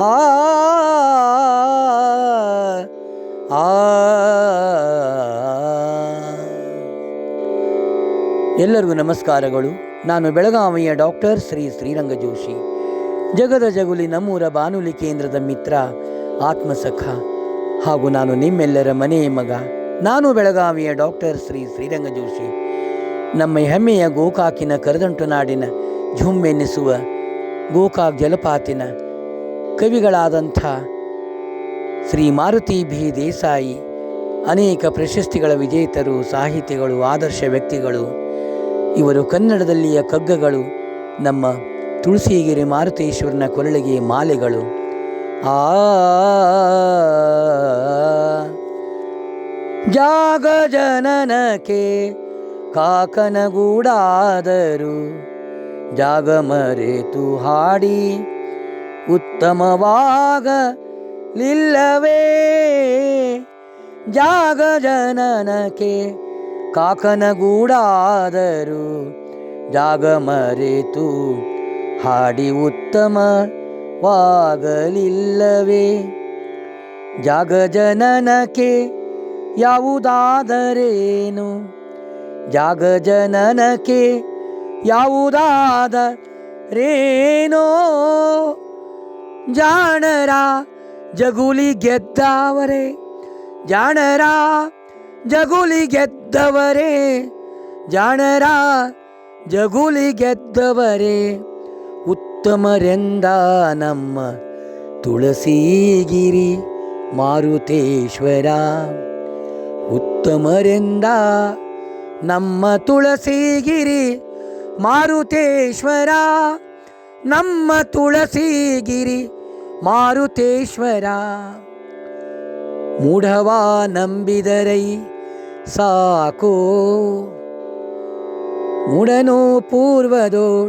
ಆ ಎಲ್ಲರಿಗೂ ನಮಸ್ಕಾರಗಳು ನಾನು ಬೆಳಗಾವಿಯ ಡಾಕ್ಟರ್ ಶ್ರೀ ಶ್ರೀರಂಗ ಜೋಶಿ ಜಗದ ಜಗುಲಿ ನಮ್ಮೂರ ಬಾನುಲಿ ಕೇಂದ್ರದ ಮಿತ್ರ ಆತ್ಮಸಖ ಹಾಗೂ ನಾನು ನಿಮ್ಮೆಲ್ಲರ ಮನೆಯ ಮಗ ನಾನು ಬೆಳಗಾವಿಯ ಡಾಕ್ಟರ್ ಶ್ರೀ ಶ್ರೀರಂಗ ಜೋಶಿ ನಮ್ಮ ಹೆಮ್ಮೆಯ ಗೋಕಾಕಿನ ಕರದಂಟು ನಾಡಿನ ಝುಮ್ಮೆನಿಸುವ ಗೋಕಾಕ್ ಜಲಪಾತಿನ ಕವಿಗಳಾದಂಥ ಶ್ರೀ ಮಾರುತಿ ಭಿ ದೇಸಾಯಿ, ಅನೇಕ ಪ್ರಶಸ್ತಿಗಳ ವಿಜೇತರು, ಸಾಹಿತಿಗಳು, ಆದರ್ಶ ವ್ಯಕ್ತಿಗಳು, ಇವರು ಕನ್ನಡದಲ್ಲಿಯ ಕಗ್ಗಗಳು, ನಮ್ಮ ತುಳಸಿಗಿರಿ ಮಾರುತೇಶ್ವರನ ಕೊರಳಿಗೆ ಮಾಲೆಗಳು. ಆ ಜಾಗ ಜನನಕ್ಕೆ ಕಾಕನಗೂಡಾದರು. ಜಾಗ ಮರೆತು ಹಾಡಿ ಉತ್ತಮವಾಗಲಿಲ್ಲವೇ ಜಾಗ ಜನನಕ್ಕೆ ಕಾಕನಗೂಡಾದರು ಜಾಗ ಮರೆತು ಹಾಡಿ ಉತ್ತಮವಾಗಲಿಲ್ಲವೇ? ಜಾಗ ಜನನಕ್ಕೆ ಯಾವುದಾದರೇನು? ಜಾಗ ಜನನಕ್ಕೆ ಯಾವುದಾದರೇನೋ? ಜಾಣರ ಜಗುಲಿ ಗೆದ್ದವರೇ, ಜಾಣರ ಜಗುಲಿ ಗೆದ್ದವರೇ, ಜಾಣರ ಜಗುಲಿ ಗೆದ್ದವರೇ, ಉತ್ತಮರೆಂದ ನಮ್ಮ ತುಳಸಿಗಿರಿ ಮಾರುತೇಶ್ವರ, ಉತ್ತಮರೆಂದ ನಮ್ಮ ತುಳಸಿಗಿರಿ ಮಾರುತೇಶ್ವರ, ನಮ್ಮ ತುಳಸಿಗಿರಿ ಮಾರುತೇಶ್ವರ, ಮೂಢವಾ ನಂಬಿದರೈ ಸಾಕೋ. ಮೂಡನೋ ಪೂರ್ವದೋ,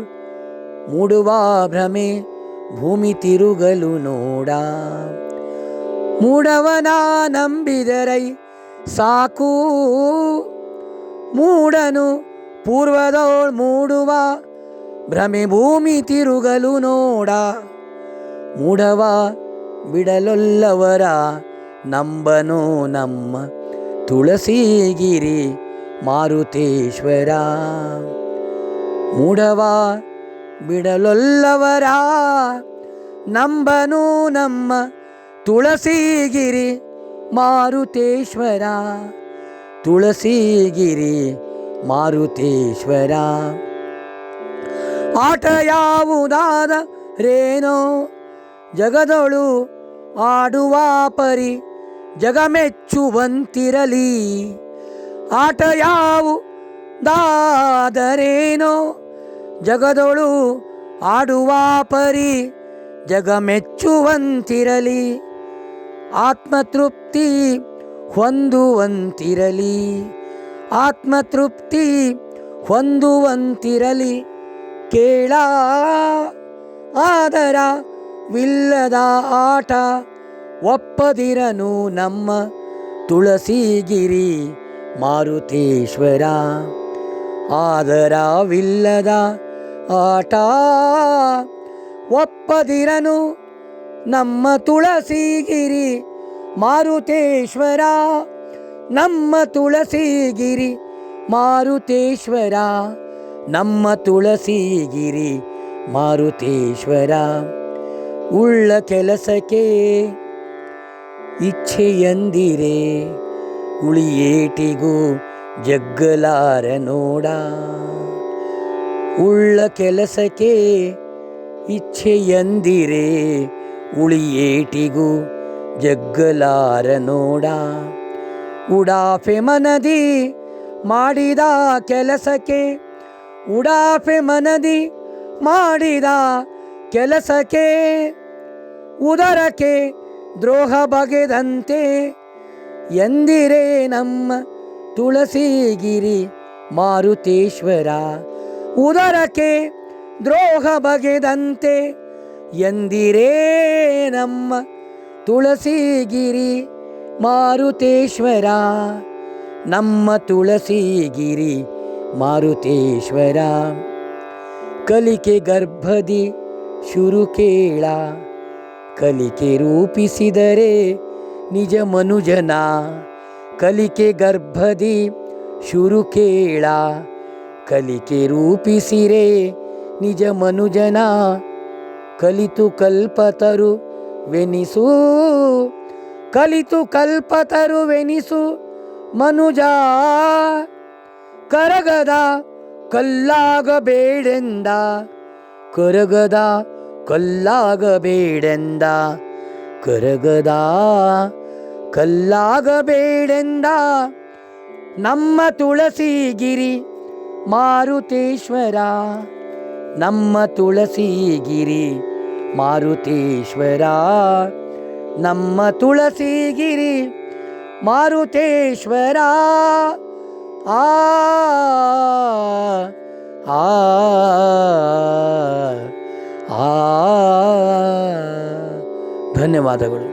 ಮೂಡುವ ಭ್ರಮೆ ಭೂಮಿ ತಿರುಗಲು ನೋಡ. ಮೂಡವನ ನಂಬಿದರೈ ಸಾಕು. ಮೂಡನು ಪೂರ್ವದೋಳ್ ಮೂಡುವ ಭ್ರಮೆ ಭೂಮಿ ತಿರುಗಲು ನೋಡ. ಮೂಡವ ಬಿಡಲೊಲ್ಲವರ ನಂಬನು ನಮ್ಮ ತುಳಸಿಗಿರಿ ಮಾರುತೇಶ್ವರ. ಮೂಡವ ಬಿಡಲೊಲ್ಲವರ ನಂಬನು ನಮ್ಮ ತುಳಸಿಗಿರಿ ಮಾರುತೇಶ್ವರ. ತುಳಸಿಗಿರಿ ಮಾರುತೇಶ್ವರ. ಆಟ ಯಾವುದಾದ ರೇನೋ ಜಗದೊಳು ಆಡುವ ಪರಿ ಜಗಮೆಚ್ಚುವಂತಿರಲಿ. ಆಟ ಯಾವು ದಾದರೇನೋ ಜಗದೊಳು ಆಡುವ ಪರಿ ಜಗಮೆಚ್ಚುವಂತಿರಲಿ. ಆತ್ಮತೃಪ್ತಿ ಹೊಂದುವಂತಿರಲಿ. ಆತ್ಮತೃಪ್ತಿ ಹೊಂದುವಂತಿರಲಿ. ಕೇಳ ಆದರವಿಲ್ಲದ ಆಟ ಒಪ್ಪದಿರನು ನಮ್ಮ ತುಳಸಿಗಿರಿ ಮಾರುತೇಶ್ವರ. ಆದರವಿಲ್ಲದ ಆಟ ಒಪ್ಪದಿರನು ನಮ್ಮ ತುಳಸಿಗಿರಿ ಮಾರುತೇಶ್ವರ. ನಮ್ಮ ತುಳಸಿಗಿರಿ ಮಾರುತೇಶ್ವರ. ನಮ್ಮ ತುಳಸಿಗಿರಿ ಮಾರುತೇಶ್ವರ. ಉಳ್ಳ ಕೆಲಸಕ್ಕೆ ಇಚ್ಛೆಯಂದಿರೆ ಉಳಿಯೇಟಿಗೂ ಜಗ್ಗಲಾರ ನೋಡ. ಉಳ್ಳ ಕೆಲಸಕ್ಕೆ ಇಚ್ಛೆಯಂದಿರೆ ಉಳಿಯೇಟಿಗೂ ಜಗ್ಗಲಾರ ನೋಡ. ಉಡಾಫೆ ಮನದಿ ಮಾಡಿದ ಕೆಲಸಕ್ಕೆ, ಉಡಾಫೆ ಮನದಿ ಮಾಡಿದ ಕೆಲಸಕ್ಕೆ ಉದರಕ್ಕೆ ದ್ರೋಹ ಬಗೆದಂತೆ ಎಂದಿರೇ ನಮ್ಮ ತುಳಸಿಗಿರಿ ಮಾರುತೇಶ್ವರ, ಉದರಕ್ಕೆ ದ್ರೋಹ ಬಗೆದಂತೆ ಎಂದಿರೇ ನಮ್ಮ ತುಳಸಿಗಿರಿ ಮಾರುತೇಶ್ವರ, ನಮ್ಮ ತುಳಸಿಗಿರಿ ಮಾರುತೇಶ್ವರ. ಕಲಿಕೆ ಗರ್ಭದಿ ಶುರು ಕೇಳ. ಕಲಿಕೆ ರೂಪಿಸಿದರೆ ನಿಜ ಮನುಜನ. ಕಲಿಕೆ ಗರ್ಭದಿ ಶುರು ಕೇಳ. ಕಲಿಕೆ ರೂಪಿಸಿರೆ ನಿಜ ಮನುಜನ. ಕಲಿತು ಕಲ್ಪತರು ವೆನಿಸು. ಕಲಿತು ಕಲ್ಪತರು ವೆನಿಸು ಮನುಜ. ಕರಗದ ಕಲ್ಲಾಗಬೇಡೆಂದ. ಕರಗದ ಕಲ್ಲಾಗಬೇಡೆಂದ. ಕರಗದ ಕಲ್ಲಾಗಬೇಡೆಂದ. ನಮ್ಮ ತುಳಸಿಗಿರಿ ಮಾರುತೇಶ್ವರ. ನಮ್ಮ ತುಳಸಿಗಿರಿ ಮಾರುತೇಶ್ವರ. ನಮ್ಮ ತುಳಸಿಗಿರಿ ಮಾರುತೇಶ್ವರ. ಆ ಆ ಧನ್ಯವಾದಗಳು.